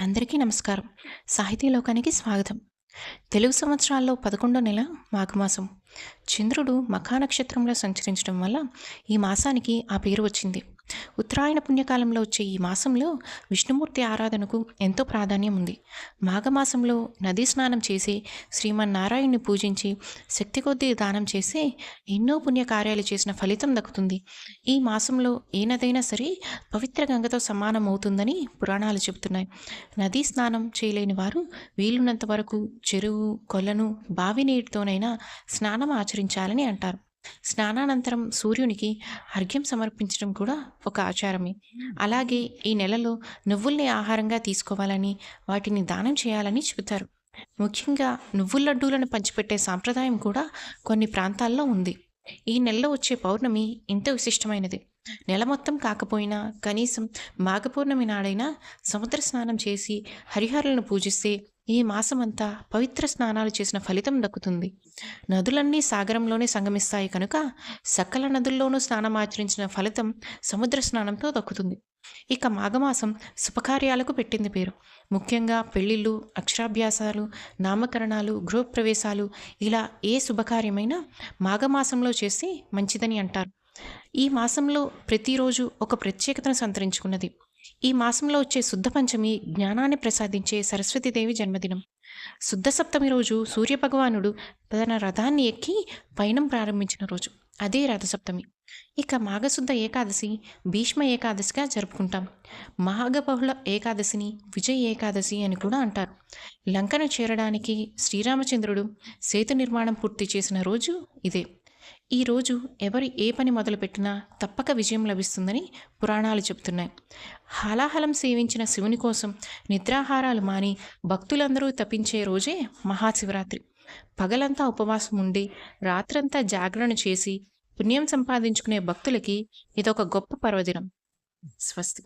అందరికీ నమస్కారం. సాహితీ లోకానికి స్వాగతం. తెలుగు సంవత్సరాల్లో పదకొండో నెల మాఘమాసం. చంద్రుడు మఖా నక్షత్రంలో సంచరించడం వల్ల ఈ మాసానికి ఆ పేరు వచ్చింది. ఉత్తరాయణ పుణ్యకాలంలో వచ్చే ఈ మాసంలో విష్ణుమూర్తి ఆరాధనకు ఎంతో ప్రాధాన్యం ఉంది. మాఘమాసంలో నదీ స్నానం చేసి శ్రీమన్నారాయణ్ణి పూజించి శక్తి కొద్దీ దానం చేసి ఎన్నో పుణ్యకార్యాలు చేసిన ఫలితం దక్కుతుంది. ఈ మాసంలో ఏ నదైనా సరే పవిత్ర గంగతో సమానం అవుతుందని పురాణాలు చెబుతున్నాయి. నదీ స్నానం చేయలేని వారు వీలున్నంత వరకు చెరువు కొలను బావి నీటితోనైనా స్నానం ఆచరించాలని అంటారు. స్నానానంతరం సూర్యునికి అర్ఘ్యం సమర్పించడం కూడా ఒక ఆచారమే. అలాగే ఈ నెలలో నువ్వుల్ని ఆహారంగా తీసుకోవాలని వాటిని దానం చేయాలని చెబుతారు. ముఖ్యంగా నువ్వుల లడ్డూలను పంచిపెట్టే సాంప్రదాయం కూడా కొన్ని ప్రాంతాల్లో ఉంది. ఈ నెలలో వచ్చే పౌర్ణమి ఎంతో విశిష్టమైనది. నెల మొత్తం కాకపోయినా కనీసం మాఘపూర్ణమి నాడైనా సముద్ర స్నానం చేసి హరిహరులను పూజిస్తే ఈ మాసమంతా పవిత్ర స్నానాలు చేసిన ఫలితం దక్కుతుంది. నదులన్నీ సాగరంలోనే సంగమిస్తాయి కనుక సకల నదుల్లోనూ స్నానం ఆచరించిన ఫలితం సముద్ర స్నానంతో దక్కుతుంది. ఇక మాఘమాసం శుభకార్యాలకు పెట్టింది పేరు. ముఖ్యంగా పెళ్ళిళ్ళు అక్షరాభ్యాసాలు నామకరణాలు గృహప్రవేశాలు ఇలా ఏ శుభకార్యమైనా మాఘమాసంలో చేసి మంచిదని అంటారు. ఈ మాసంలో ప్రతిరోజు ఒక ప్రత్యేకతను సంతరించుకున్నది. ఈ మాసంలో వచ్చే శుద్ధ పంచమి జ్ఞానాన్ని ప్రసాదించే సరస్వతీదేవి జన్మదినం. శుద్ధ సప్తమి రోజు సూర్యభగవానుడు తన రథాన్ని ఎక్కి పయనం ప్రారంభించిన రోజు. అదే రథసప్తమి ఇక మాఘశుద్ధ ఏకాదశి భీష్మ ఏకాదశిగా జరుపుకుంటాం. మహాగబహుళ ఏకాదశిని విజయ ఏకాదశి అని కూడా అంటారు. లంకను చేరడానికి శ్రీరామచంద్రుడు సేతు నిర్మాణం పూర్తి చేసిన రోజు ఇదే. ఈరోజు ఎవరు ఏ పని మొదలుపెట్టినా తప్పక విజయం లభిస్తుందని పురాణాలు చెబుతున్నాయి. హాలాహలం సేవించిన శివుని కోసం నిద్రాహారాలు మాని భక్తులందరూ తప్పించే రోజే మహాశివరాత్రి. పగలంతా ఉపవాసం ఉండి రాత్రంతా జాగరణ చేసి పుణ్యం సంపాదించుకునే భక్తులకి ఇదొక గొప్ప పర్వదినం. స్వస్తి.